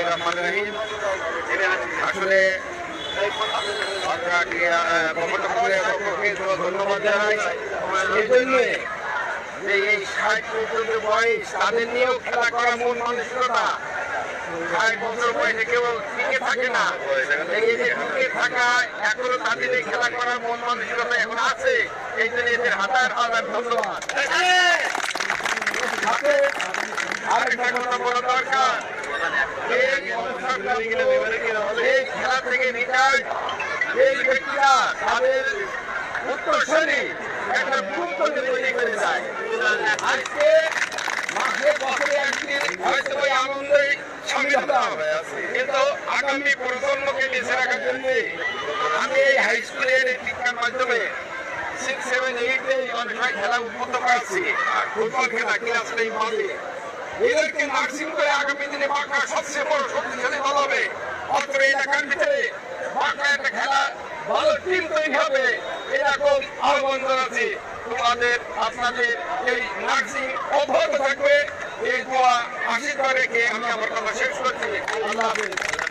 আগ্রহ জানাচ্ছি আসলে ধন্যবাদ জানাই। এই জন্যে যে এই ষাট বছর বয়স তাদের নিয়েও খেলা করা মানসিকতা। ষাট বছর বয়সে কেউ টিকে থাকে না। এই যে টিকে থাকা এখনও তাদের এই খেলা করার মন মানসিকতা এখন আছে। এই জন্য এদের হাজার হাজার ধন্যবাদ। আরেকটা কথা বলা দরকার। খেলা থেকে রিটায়ার্ড আমি হাই স্কুলের শিক্ষার মাধ্যমে খেলা উদ্বুদ্ধ করাচ্ছি ফুটবল খেলা ক্লাস টাইম এদেরকে নার্সিং করে আগামী দিনে বাঁকা একটা খেলা, ভালো টিম তৈরি হবে এরকম আহ্বান জানাচ্ছি। তোমাদের, আপনাদের এই নার্সিং অব্যাহত থাকবে, এই দোয়া আশীর্বাদ রেখে আমি আমার কথা শেষ করছি। আল্লাহ হাফেজ।